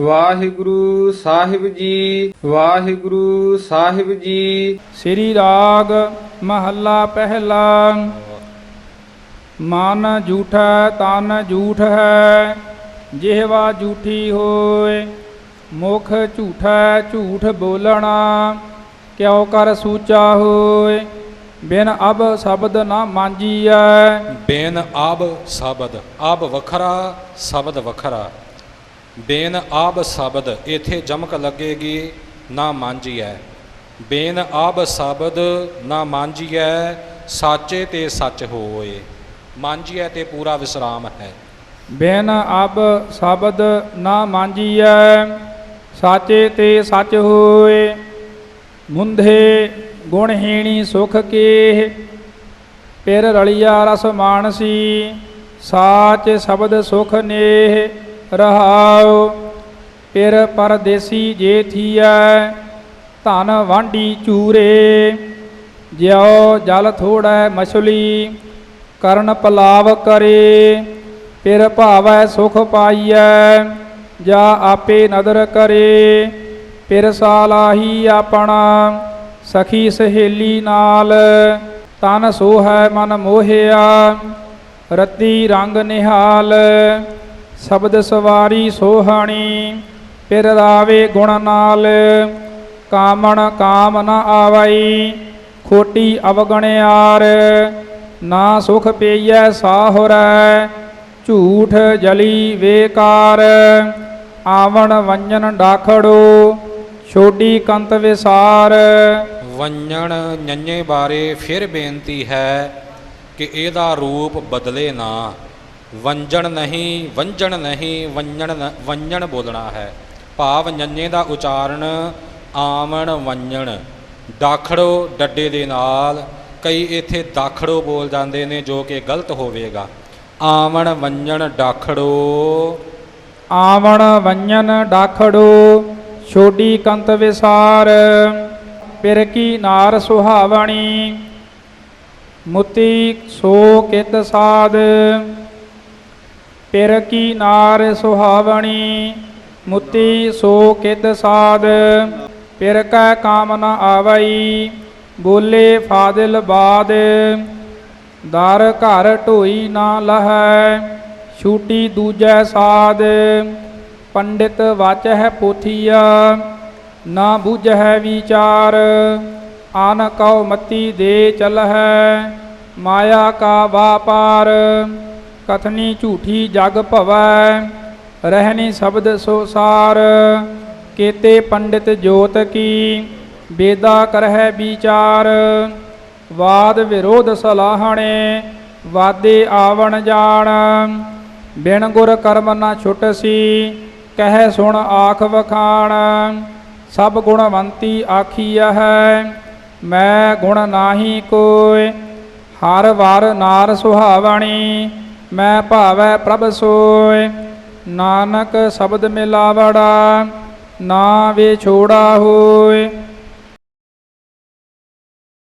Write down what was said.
ਵਾਹਿਗੁਰੂ ਸਾਹਿਬ ਜੀ ਵਾਹਿਗੁਰੂ ਸਾਹਿਬ ਜੀ। ਸ੍ਰੀ ਰਾਗ ਮਹੱਲਾ ਪਹਿਲਾ। ਮਨ ਝੂਠਾ ਤਨ ਝੂਠ ਹੈ ਜਿਹਵਾ ਝੂਠੀ ਹੋਏ। ਮੁਖ ਝੂਠਾ ਝੂਠ ਬੋਲਣਾ ਕਿਉ ਕਰ ਸੂਚਾ ਹੋਏ। ਬਿਨ ਅਬ ਸ਼ਬਦ ਨਾ ਮਾਂਜੀਐ। ਬੇਨ ਆਬ ਸ਼ਬਦ ਆਬ ਵੱਖਰਾ ਸ਼ਬਦ ਵੱਖਰਾ। ਬੇਨ ਆਬ ਸ਼ਬਦ ਇਥੇ ਜਮਕ ਲੱਗੇਗੀ, ਨਾ ਮਾਂਝੀਐ ਬੇਨ ਆਬ ਸ਼ਬਦ, ਨਾ ਮਾਂਝੀਐ ਸਾਚੇ ਤੇ ਸੱਚ ਹੋਏ। ਮਾਂਜੀਐ ਤੇ ਪੂਰਾ ਵਿਸਰਾਮ ਹੈ। ਬੇਨ ਆਬ ਸ਼ਬਦ, ਨਾ ਮਾਂਜੀਐ, ਸਾਚੇ ਤੇ ਸੱਚ ਹੋਏ। ਮੁੰਧੇ ਗੁਣਹੀਣੀ ਸੁਖ ਕੇ ਪਿਰ ਰਲਿਆ ਰਸ ਮਾਨਸੀ ਸਾਚ ਸ਼ਬਦ ਸੁਖ ਨੇਹ। ਰਹਾਉ। ਪਿਰ ਪਰਦੇਸੀ ਜੇ ਥੀਐ, ਧਨ ਵਾਂਢੀ ਚੂਰੇ। ਜਿਉ ਜਲ ਥੋੜੈ ਮਛਲੀ, ਕਰਨ ਪਲਾਵ ਕਰੇ। ਪਿਰ ਭਾਵੈ ਸੁਖ ਪਾਈਐ, ਜਾ ਆਪੇ ਨਦਰ ਕਰੇ। ਪਿਰ ਸਾਲਾਹੀ ਆਪਣਾ, ਸਖੀ ਸਹੇਲੀ ਨਾਲ। ਤਨ ਸੋਹੈ ਮਨ ਮੋਹਿਆ, ਰਤੀ ਰੰਗ ਨਿਹਾਲ। ਸ਼ਬਦ ਸਵਾਰੀ ਸੋਹਾਣੀ ਪਿਰ ਰਾਵੇ ਗੁਣ ਨਾਲ। ਕਾਮਣ ਕਾਮ ਨ ਆਵਈ, ਖੋਟੀ ਅਵਗਣਿਆਰ ਨਾ ਸੁਖ ਪਈਐ ਸਾਹੁਰੈ, ਝੂਠ ਜਲੀ ਵੇਕਾਰ। ਆਵਣ ਵੰਜਨ ਡਾਖੜੋ, ਛੋਡੀ ਕੰਤ ਵਿਸਾਰ। ਵੰਜਣ ਨੰਨੇ ਬਾਰੇ ਫਿਰ ਬੇਨਤੀ ਹੈ ਕਿ ਇਹਦਾ ਰੂਪ ਬਦਲੇ ਨਾ। ਵੰਜਣ ਨਹੀਂ ਵੰਜਣ ਨਹੀਂ, ਵੰਜਣ ਵੰਜਣ ਬੋਲਣਾ ਹੈ। ਭਾਵ ਨੰਨੇ ਦਾ ਉਚਾਰਨ ਆਵਣ ਵੰਜਣ। ਦਾਖੜੋ ਡੱਡੇ ਦੇ ਨਾਲ। ਕਈ ਇੱਥੇ ਦਾਖੜੋ ਬੋਲ ਜਾਂਦੇ ਨੇ ਜੋ ਕਿ ਗਲਤ ਹੋਵੇਗਾ। ਆਵਣ ਵੰਜਣ ਡਾਖੜੋ। ਆਵਣ ਵੰਜਨ ਡਾਖੜੋ। ਛੋਡੀ ਕੰਤ ਵਿਸਾਰ। ਪਿਰ ਕੀ ਨਾਰ ਸੁਹਾਵਣੀ। ਮੁਤੀ ਸੋ ਕਿਤ ਸਾਧ। ਪਿਰ ਕੀ ਨਾਰ ਸੁਹਾਵਣੀ, ਮੁਤੀ ਸੋ ਕਿਦ ਸਾਧ। ਪਿਰ ਕੈ ਕਾਮ ਨ ਆਵਈ, ਬੋਲੇ ਫਾਦਿਲ ਬਾਦ। ਦਰ ਘਰ ਢੋਈ ਨਾ ਲਹੈ, ਛੂਟੀ ਦੂਜੈ ਸਾਧ। ਪੰਡਿਤ ਵਾਚਹਿ ਪੋਥੀਆ ਨਾ ਬੁਝ ਹੈ ਵਿਚਾਰ। ਆਨ ਕਉ ਮਤੀ ਦੇ ਹੈ ਮਾਇਆ ਕਾ ਵਾਪਾਰ। ਕਥਨੀ ਝੂਠੀ ਜਗ ਭਵੈ ਰਹਿਣੀ ਸ਼ਬਦ ਸੋ ਸਾਰ। ਕੇਤੇ ਪੰਡਿਤ ਜੋਤ ਕੀ, ਬੇਦਾ ਕਰਹਿ ਵਿਚਾਰ। ਵਾਦ ਵਿਰੋਧ ਸਲਾਹਣੇ, ਵਾਦੇ ਆਵਣ ਜਾਣ। ਬਿਨ ਗੁਰ ਕਰਮ ਨਾ ਛੁਟਸੀ ਕਹਿ ਸੁਣ ਆਖ ਵਖਾਣ। ਸਭ ਗੁਣਵੰਤੀ ਆਖੀਆ ਹੈ ਮੈਂ ਗੁਣ ਨਾਹੀ ਕੋਇ ਹਰ ਵਾਰ ਨਾਰ ਸੁਹਾਵਣੀ। ਮੈਂ ਭਾਵੈ ਪ੍ਰਭ ਸੋਇ ਨਾਨਕ ਸ਼ਬਦ ਮਿਲਾਵੜਾ ਨਾ ਵੇ ਛੋੜਾ ਹੋਏ।